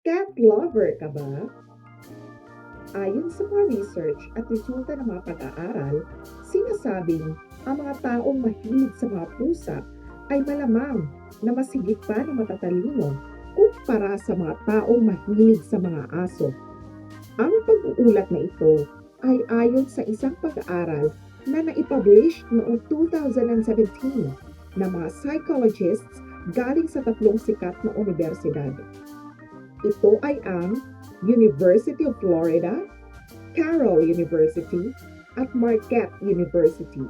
Cat lover ka ba? Ayon sa mga research at resulta ng mga pag-aaral, sinasabing ang mga taong mahilig sa mga pusa ay malamang na mas pa na matatalino kumpara sa mga taong mahilig sa mga aso. Ang pag-uulat na ito ay ayon sa isang pag-aaral na naipublish noong 2017 ng mga psychologists galing sa tatlong sikat na universidad. Ito ay ang University of Florida, Carroll University, at Marquette University.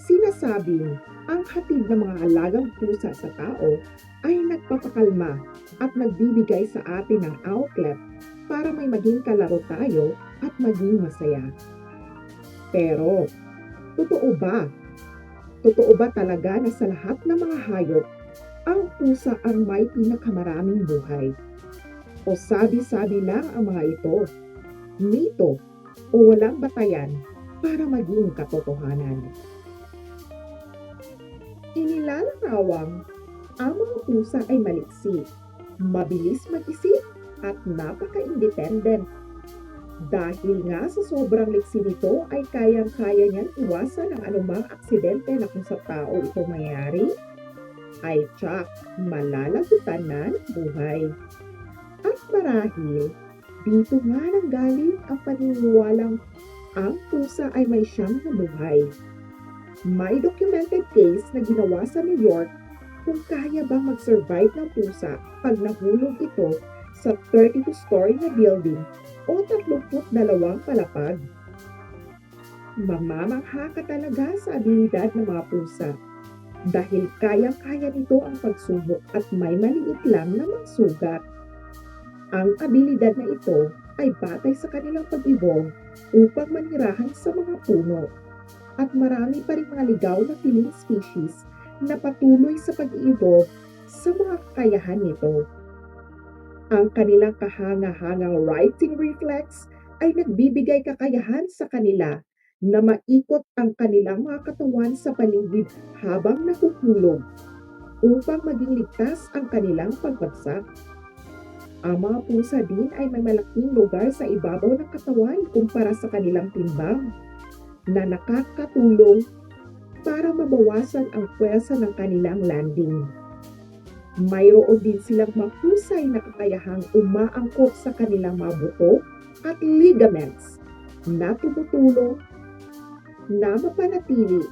Sinasabing ang hatid ng mga alagang pusa sa tao ay nagpapakalma at nagbibigay sa atin ng outlet para may maging kalaro tayo at maging masaya. Pero, totoo ba? Totoo ba talaga na sa lahat ng mga hayop, ang pusa ang may pinakamaraming buhay? O sabi-sabi lang ang mga ito? Mito o walang batayan para maging katotohanan? Inilalarawan ang mga pusa ay maliksi, mabilis mag-isip at napaka-independent. Dahil nga sa sobrang liksi nito ay kayang-kaya niyang iwasan ang anumang aksidente na kung sa tao ito mayari, ay tsak malalagutan ng buhay. At marahil, dito nga nanggaling ang paniniwalang ang pusa ay may siyam na buhay. May documented case na ginawa sa New York kung kaya bang mag-survive ng pusa pag nahulog ito sa 32-story na building o 32 palapag. Mamamangha ka talaga sa abilidad ng mga pusa dahil kayang-kaya nito ang pagsubok at may maliit lang na sugat. Ang abilidad na ito ay batay sa kanilang pag-evolve upang manirahan sa mga puno. At marami pa rin mga ligaw na piling species na patuloy sa pag-evolve sa mga kakayahan nito. Ang kanilang kahanga-hangang writing reflex ay nagbibigay kakayahan sa kanila na maikot ang kanilang mga katawan sa paligid habang nahuhulog upang maging ligtas ang kanilang pagbagsak. Ang mga pusa din ay may malaking lugar sa ibabaw ng katawan kumpara sa kanilang timbang na nakakatulong para mabawasan ang pwersa ng kanilang landing. Mayroon din silang mahusay na kakayahang umaangkop sa kanilang mga buto at ligaments na tumutulong na mapanatili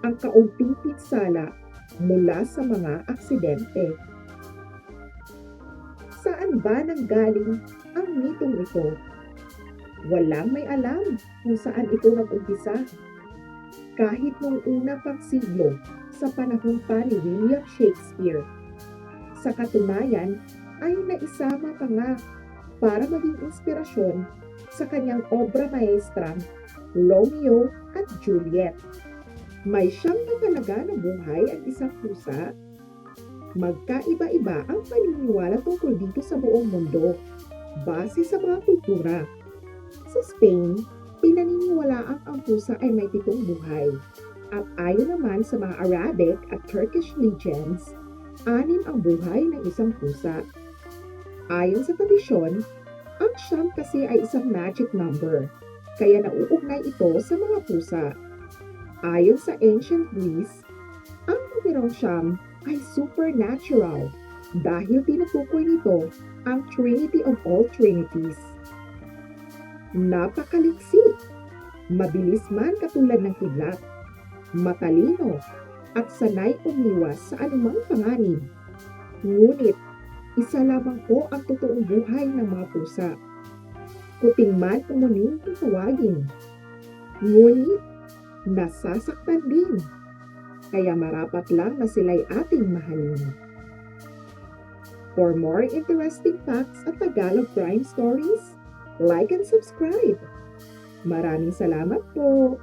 ang kaunting pinsala mula sa mga aksidente. Saan ba nanggaling ang mitong ito? Walang may alam kung saan ito nag-umpisa. Kahit nung una pang siglo sa panahon pa ni William Shakespeare. Sa katunayan ay naisama pa nga para maging inspirasyon sa kanyang obra maestra Romeo at Juliet. May siyam na talaga na buhay ang isang pusa. Magkaiba-iba ang paniniwala tungkol dito sa buong mundo base sa mga kultura. Sa Spain, pinaniniwalaang ang pusa ay may pitong buhay. At ayon naman sa mga Arabic at Turkish legends, anim ang buhay ng isang pusa. Ayon sa tradisyon, ang siyam kasi ay isang magic number, kaya nauugnay ito sa mga pusa. Ayon sa ancient Greece, ang numerong siyam ay supernatural dahil tinutukoy nito ang Trinity of all Trinities. Napakaliksi, mabilis man katulad ng kidlat, matalino, at sanay umiwas sa anumang panganib. Ngunit, isa lamang po ang totoong buhay ng mga pusa. Kuting man umunin kung tawagin. Ngunit, nasasaktan din. Kaya marapat lang na sila'y ating mahalin. For more interesting facts at Tagalog crime stories, like and subscribe. Maraming salamat po!